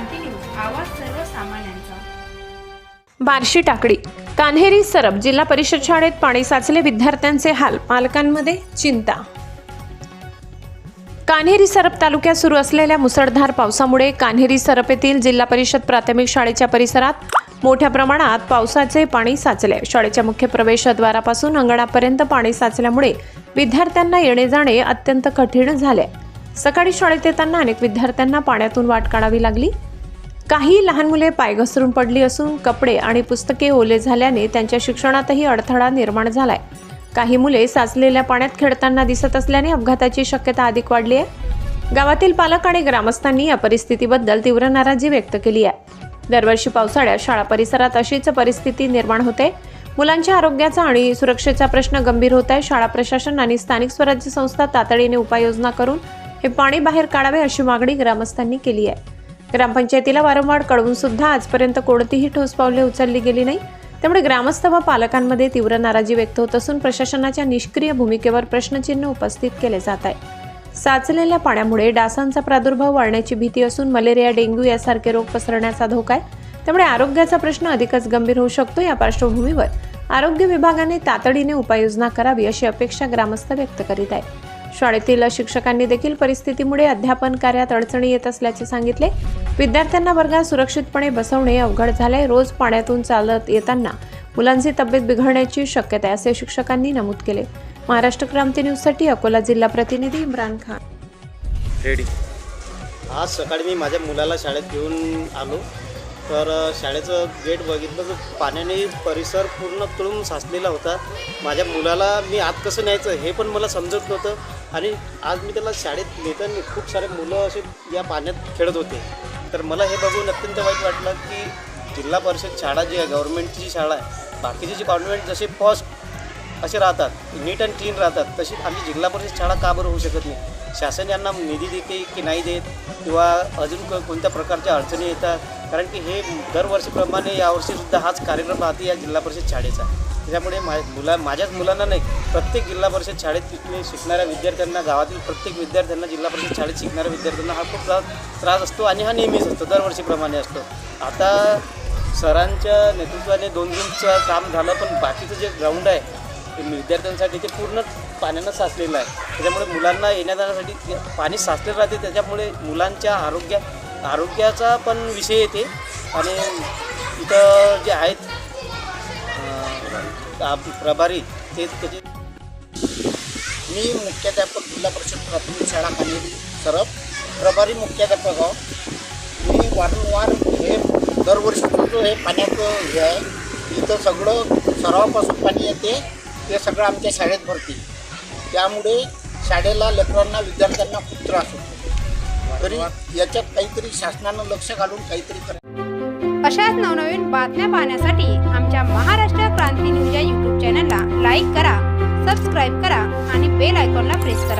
क्रांती news आवाज सर्वसामान्यांचा. बार्शी टाकडी कान्हेरी सरप जिल्हा परिषद शाळेत पाणी साचले विद्यार्थ्यांचे हाल पालकांमध्ये चिंता. कान्हेरी सरप तालुक्यात सुरू असलेल्या मुसळधार पावसामुळे कान्हेरी सरप येथील जिल्हा परिषद प्राथमिक शाळेच्या परिसरात मोठ्या प्रमाणात पावसाचे पाणी साचले. शाळेच्या मुख्य प्रवेशद्वारापासून अंगणापर्यंत पाणी साचल्यामुळे विद्यार्थ्यांना येणे जाणे अत्यंत कठीण झाले. सकाळी शाळेत येताना अनेक विद्यार्थ्यांना पाण्यातून वाट काढावी लागली. काही लहान मुले पाय घसरून पडली असून कपडे आणि पुस्तके ओले झाल्याने त्यांच्या शिक्षणातही अडथळा निर्माण झालाय. काही मुले साचलेल्या पाण्यात खेळताना दिसत असल्याने अपघाताची शक्यता अधिक वाढली आहे. गावातील पालक आणि ग्रामस्थांनी या परिस्थितीबद्दल तीव्र नाराजी व्यक्त केली आहे. दरवर्षी पावसाळ्यात शाळा परिसरात अशीच परिस्थिती निर्माण होते. मुलांच्या आरोग्याचा आणि सुरक्षेचा प्रश्न गंभीर होत आहे. शाळा प्रशासन आणि स्थानिक स्वराज्य संस्था तातडीने उपाययोजना करून हे पाणी बाहेर काढावे अशी मागणी ग्रामस्थांनी केली आहे. ग्रामपंचायतीला वारंवार कळवून सुद्धा आजपर्यंत कोणतीही ठोस पावले उचलली गेली नाही. त्यामुळे ग्रामस्थ व पालकांमध्ये तीव्र नाराजी व्यक्त होत असून प्रशासनाच्या निष्क्रिय भूमिकेवर प्रश्नचिन्ह उपस्थित केले जात आहे. साचलेल्या पाण्यामुळे डासांचा प्रादुर्भाव वाढण्याची भीती असून मलेरिया डेंग्यू यासारखे रोग पसरण्याचा धोका आहे. त्यामुळे आरोग्याचा प्रश्न अधिकच गंभीर होऊ शकतो या पार्श्वभूमीवर. आरोग्य विभागाने तातडीने उपाययोजना करावी अशी अपेक्षा ग्रामस्थ व्यक्त करीत आहे शाळेतील शिक्षकांनी देखील परिस्थितीमुळे अध्यापन कार्यात अडचणी येत असल्याचे सांगितले. विद्यार्थ्यांना वर्गात सुरक्षितपणे बसवणे अवघड झाले रोज पाण्यातून चालत येताना मुलांची तब्येत बिघडण्याची शक्यता आहे असे शिक्षकांनी नमूद केले. महाराष्ट्र क्रांती न्यूजसाठी अकोला जिल्हा प्रतिनिधी इम्रान खान. रेडी. आज सकाळी मी माझ्या मुलाला शाळेत घेऊन आलो. तर शाळेचं गेट बघितलं तर पाण्याने परिसर पूर्ण तुळून साचलेला होता. माझ्या मुलाला मी आत कसं न्यायचं हे पण मला समजत नव्हतं. आणि आज मी त्याला शाळेत नेताना खूप सारे मुलं असे या पाण्यात खेळत होते. तर मला हे बघून अत्यंत वाईट वाटलं की जिल्हा परिषद शाळा जी आहे गव्हर्नमेंटची शाळा आहे बाकीचे जे कॉन्व्हेंट जसे फर्स्ट असे राहतात नीट अँड क्लीन राहतात तशी आमची जिल्हा परिषद शाळा का बरं होऊ शकत नाही? शासन यांना निधी देते की नाही देत किंवा अजून क कोणत्या प्रकारच्या अडचणी येतात? कारण की हे दरवर्षीप्रमाणे यावर्षीसुद्धा हाच कार्यक्रम राहते या जिल्हा परिषद शाळेचा. त्याच्यामुळे मा मुला माझ्याच मुलांना नाही प्रत्येक जिल्हा परिषद शाळेत तिथले शिकणाऱ्या विद्यार्थ्यांना गावातील प्रत्येक विद्यार्थ्यांना जिल्हा परिषद शाळेत शिकणाऱ्या विद्यार्थ्यांना हा खूप त्रास त्रास असतो आणि हा नेहमीच असतो दरवर्षीप्रमाणे असतो. आता सरांच्या नेतृत्वाने दोन दिनचं काम झालं पण बाकीचं जे ग्राउंड आहे ते विद्यार्थ्यांसाठी ते पूर्ण पाण्यानं साचलेलं आहे. त्याच्यामुळे मुलांना येण्या जाण्यासाठी पाणी साचलेलं राहते त्याच्यामुळे मुलांच्या आरोग्या आरोग्याचा पण विषय येते. आणि इथं जे आहेत आप- प्रभारी ते त्याचे मी मुख्याध्यापक जिल्हा परिषद प्राथमिक शाळा कानेरी सरप प्रभारी मुख्याध्यापक आहो. मी वारंवार हे दरवर्षी हे पाण्याचं हे आहे. इथं सगळं सरावापासून पाणी येते. ते सगळं आमच्या शाळेत भरते. त्यामुळे शाळेला लेकरांना विद्यार्थ्यांना खूप त्रास होतो. तरी याच्यात काहीतरी शासनानं लक्ष घालून काहीतरी करा अशाच नवनवीन बातम्या पाहण्यासाठी आमच्या महाराष्ट्र क्रांती न्यूज या यूट्यूब चॅनलला लाईक करा सबस्क्राईब करा आणि बेल आयकॉनला प्रेस करा.